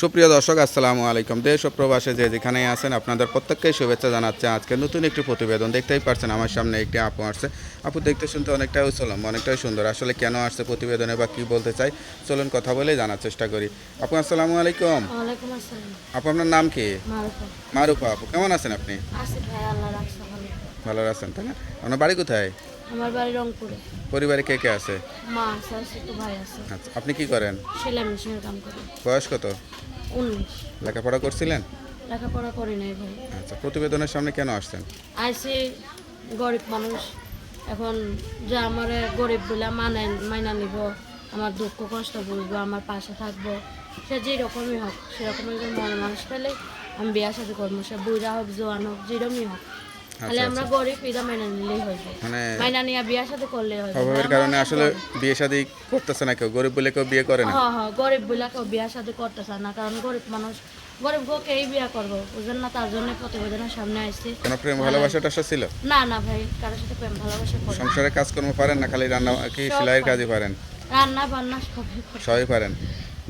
সুপ্রিয় দর্শক আসসালামু আলাইকুম। দেশ ও প্রবাসে যে যেখানেই আছেন আপনাদের প্রত্যেককেই শুভেচ্ছা জানাচ্ছে। আজকে নতুন একটি প্রতিবেদন দেখতেই পারছেন আমার সামনে একটি আপু আসছে। আপু দেখতে শুনতে অনেকটাই উচলম অনেকটাই সুন্দর। আসলে কেন আসছে প্রতিবেদনে বা কি বলতে চাই চলুন কথা বলে জানার চেষ্টা করি। আপু আসসালামু আলাইকুম। আপু আপনার নাম কি? মারুফা। মারুফা আপু কেমন আছেন আপনি? ভালো। আছেন তাই না? আপনার বাড়ি কোথায়? আমার বাড়ি রংপুরে। পরিবারে কে কে আছে? মা আছে ভাই আছে। আচ্ছা আপনি কি করেন? সেলাই মেশিনের কাম করে। বয়স কত? উনিশ। লেখাপড়া করছিলেন? লেখাপড়া করি নাই ভাই। আচ্ছা প্রতিবেদনের সামনে কেন আসছেন? আইসি গরিব মানুষ। এখন যে আমার গরিব বলে মানে মাইনা নিব আমার দুঃখ কষ্ট বুঝব আমার পাশে থাকব সে যেরকমই হোক সেরকমই মনে মানুষ পেলে আমি বিয়া সাথে করব সে বুড়া হোক জোয়ান হোক যেরকমই হোক। তাহলে আমরা গরিব এটা মাইনা নিলেই হইব মানে মাইনা নিয়ে বিয়া সাথে করলে হইব অভাবের কারণে আসলে বিয়ে শাদী করতেছে না কেউ গরিব বলে কেউ বিয়ে করে না। হ্যাঁ হ্যাঁ গরিব বলে কেউ বিয়া শাদী করতে চায় না কারণ গরিব মানুষ গরিব গোকে এই বিয়া করব বুঝেন না? তার জন্য প্রতিবেদনের সামনে আসছি কোনো প্রেম ভালোবাসা টাসা ছিল? না না ভাই কারোর সাথে প্রেম ভালোবাসা করি। সংসারে কাজকর্ম পারেন না খালি রান্না কি সেলাইয়ের কাজই পারেন? রান্না বান্না সবই করি। সবই পারেন।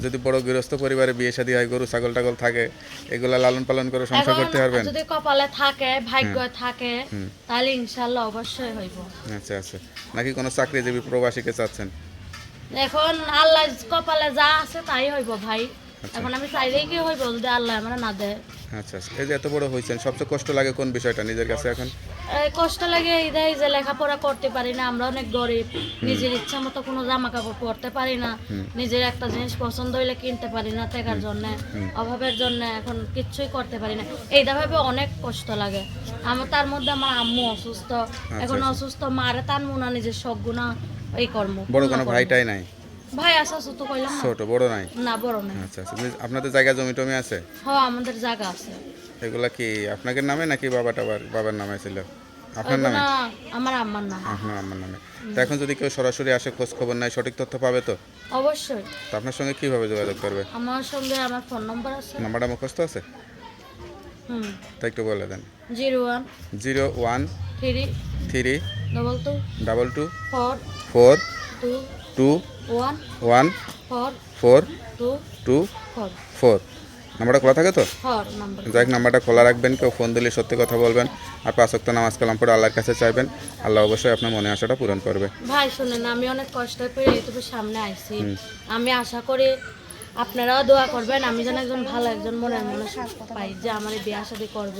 যদি বড় গৃহস্থ পরিবারে বিয়ে শাদী হয় গরু ছাগল টাগল থাকে এগুলা লালন পালন করে সংসার করতে পারবেন? যদি কপালে থাকে ভাগ্য থাকে তাহলে ইনশাআল্লাহ অবশ্যই হইব। আচ্ছা আচ্ছা। নাকি কোনো চাকরিজীবী প্রবাসীকে চাচ্ছেন? এখন আল্লাহ কপালে যা আছে তাই হইব ভাই। এখন আমি চাইলেই কি হইব? যদি আল্লাহ আমার না দেয়। আচ্ছা আচ্ছা। এই যে এত বড় হয়েছেন সবচেয়ে কষ্ট লাগে কোন বিষয়টা নিজের কাছে এখন? কষ্ট লাগে এই যে লেখাপড়া করতে পারি না আমরা অনেক গরিব। নিজের ইচ্ছা মতো কোনো জামা কাপড় পরতে পারি না। নিজের একটা জিনিস পছন্দ হইলে কিনতে পারি না টাকার জন্য অভাবের জন্য এখন কিচ্ছুই করতে পারি না। এইটা ভাবে অনেক কষ্ট লাগে। আমার তার মধ্যে আমার আম্মু অসুস্থ। এখন অসুস্থ মারে তার মুনা নিজের সব গুণা এই কর্ম। বড় কোনো ভাইটাই নাই? ভাই আসা তো কইলাম না। ছোট বড় নাই? না বড় না আচ্ছা আচ্ছা আপনাদের জায়গা জমি টমি আছে? হ আমাদের জায়গা আছে। এগুলা কি আপনাদের নামে নাকি বাবা টাবার বাবার নামে ছিল? আপনার নামে? আমার আম্মার নাম। আপনার আমার নামে। তো এখন যদি কেউ সরাসরি আসে খোঁজ খবর নেয় সঠিক তথ্য পাবে তো? অবশ্যই। তো আপনার সঙ্গে কীভাবে যোগাযোগ করবে? আমার সঙ্গে আমার ফোন নম্বর আছে। নাম্বারটা মুখস্থ আছে? হুম। তা একটু বলে দেন। Zero one zero one three three double two double two four four two two one one four two four. নাম্বারটা খোলা থাকে তো? যাই হোক, নাম্বারটা খোলা রাখবেন কেউ ফোন দিলে সত্যি কথা বলবেন। আর পাঁচ ওয়াক্ত নামাজ কালাম পড়ে আল্লাহর কাছে চাইবেন আল্লাহ অবশ্যই আপনার মনে আশাটা পূরণ করবে। ভাই শুনেন আমি অনেক কষ্ট করে ইউটিউবের সামনে আইছি। আমি আশা করি আপনারাও দোয়া করবেন আমি যেন একজন ভালো একজন মনের মানুষ পাই যে আমার এই বিয়ে শাদি করব।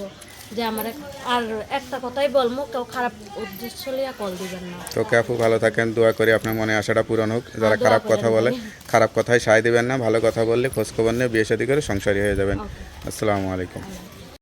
যে আমার আর একটা কথাই বলব কেউ খারাপ উদ্দেশ্য লিয়া কল দিবেন না। তো আপু ভালো থাকেন দোয়া করি আপনার মনে আশাটা পূরণ হোক। যারা খারাপ কথা বলে খারাপ কথায় সায় দিবেন না ভালো কথা বললে খোঁজ খবর নিয়ে বিয়ে শাদী করে সংসারী হয়ে যাবেন। আসসালামু আলাইকুম।